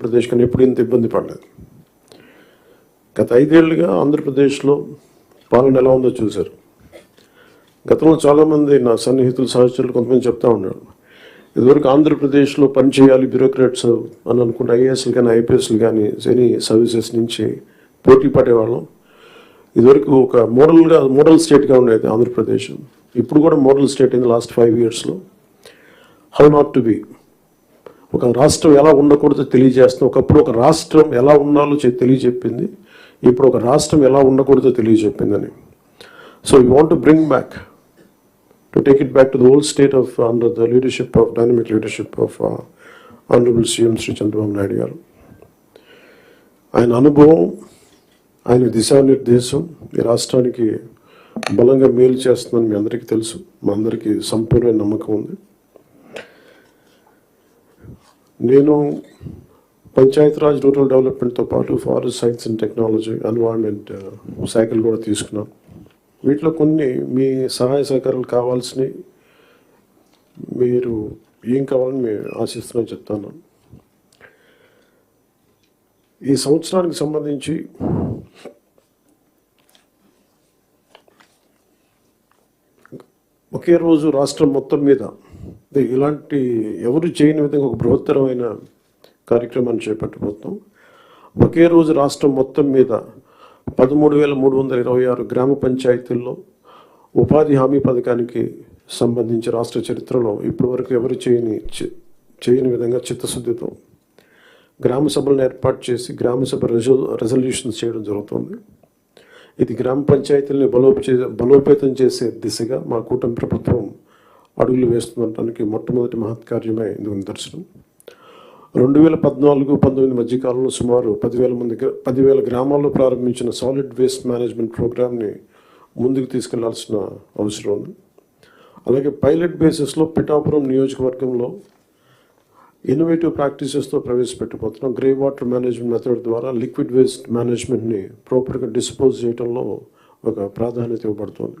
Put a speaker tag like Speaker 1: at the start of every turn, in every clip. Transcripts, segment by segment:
Speaker 1: ఆంధ్రప్రదేశ్ కానీ ఎప్పుడు ఇంత ఇబ్బంది పడలేదు. గత ఐదేళ్ళుగా ఆంధ్రప్రదేశ్లో పాలన ఎలా ఉందో చూశారు. గతంలో చాలామంది నా సన్నిహితులు సహచరులు కొంతమంది చెప్తా ఉన్నారు. ఇదివరకు ఆంధ్రప్రదేశ్లో పనిచేయాలి బ్యూరోక్రాట్స్ అని అనుకుంటే ఐఏఎస్లు కానీ ఐపీఎస్లు కానీ ఎనీ సర్వీసెస్ నుంచి పోటీ పడేవాళ్ళం. ఇదివరకు ఒక మోడల్గా మోడల్ స్టేట్గా ఉండేది ఆంధ్రప్రదేశ్. ఇప్పుడు కూడా model state in last five ఇయర్స్లో. How not to be. ఒక రాష్ట్రం ఎలా ఉండకూడదో తెలియజేస్తుంది ఒకప్పుడు ఒక రాష్ట్రం ఎలా ఉండాలో తెలియజెప్పింది. ఇప్పుడు ఒక రాష్ట్రం ఎలా ఉండకూడదో తెలియజెప్పిందని. So you want to bring back to take it back to the old state of under the leadership of dynamic leadership of honourable CM Shri Chandrababu Naidu గారు. ఆయన అనుభవం ఆయన దిశానిర్దేశం ఈ రాష్ట్రానికి బలంగా మేలు చేస్తుందని మీ అందరికీ తెలుసు. మా అందరికీ సంపూర్ణ నమ్మకం ఉంది. నేను పంచాయతీరాజ్ రూరల్ డెవలప్మెంట్తో పాటు forest science and technology environment శాఖలు కూడా తీసుకున్నాను. వీటిలో కొన్ని మీ సహాయ సహకారాలు కావాల్సినవి మీరు ఏం కావాలని మేము ఆశిస్తున్నాం చెప్తాను. ఈ సంవత్సరానికి సంబంధించి ఒకే రోజు రాష్ట్రం మొత్తం మీద ఇలాంటి ఎవరు చేయని విధంగా ఒక బృహత్తరమైన కార్యక్రమాన్ని చేపట్టబోతున్నాం. ఒకే రోజు రాష్ట్రం మొత్తం మీద పదమూడు వేల మూడు వందల ఇరవై ఆరు గ్రామ పంచాయతీల్లో ఉపాధి హామీ పథకానికి సంబంధించి రాష్ట్ర చరిత్రలో ఇప్పటివరకు ఎవరు చేయని చేయని విధంగా చిత్తశుద్ధితో గ్రామ సభలను ఏర్పాటు చేసి గ్రామ సభ రెజో రెజల్యూషన్స్ చేయడం జరుగుతుంది. ఇది గ్రామ పంచాయతీలని బలోపే బలోపేతం చేసే దిశగా మా కూటమి ప్రభుత్వం అడుగులు వేస్తుండటానికి మొట్టమొదటి మహత్కార్యమే ఇందుకు దర్శనం రెండు వేల పద్నాలుగు పంతొమ్మిది మధ్య కాలంలో సుమారు పదివేల మంది పదివేల గ్రామాల్లో ప్రారంభించిన సాలిడ్ వేస్ట్ మేనేజ్మెంట్ ప్రోగ్రామ్ని ముందుకు తీసుకెళ్ళాల్సిన అవసరం ఉంది. అలాగే పైలట్ బేసిస్లో పిఠాపురం నియోజకవర్గంలో ఇన్నోవేటివ్ ప్రాక్టీసెస్తో ప్రవేశపెట్టబోతున్నాం. గ్రే వాటర్ మేనేజ్మెంట్ మెథడ్ ద్వారా లిక్విడ్ వేస్ట్ మేనేజ్మెంట్ని ప్రాపర్గా డిస్పోజ్ చేయడంలో ఒక ప్రాధాన్యత ఇవ్వబడుతుంది.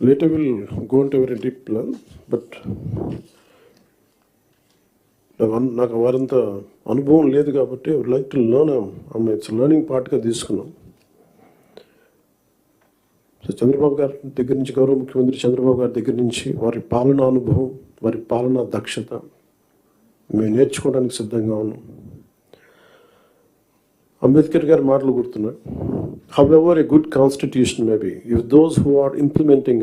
Speaker 1: Later we'll go into a very deep plan, but నాకు నాకు వారంత అనుభవం లేదు కాబట్టి ఐ లైక్ టు లర్న్ ఆమె ఇట్స్ లర్నింగ్ పార్ట్గా తీసుకున్నాం. సో చంద్రబాబు గారి దగ్గర నుంచి గౌరవ ముఖ్యమంత్రి చంద్రబాబు గారి దగ్గర నుంచి వారి పాలనా అనుభవం వారి పాలనా దక్షత మేము నేర్చుకోవడానికి సిద్ధంగా ఉన్నాం. Ambedkar Gar However, a good constitution may be, if those who are implementing it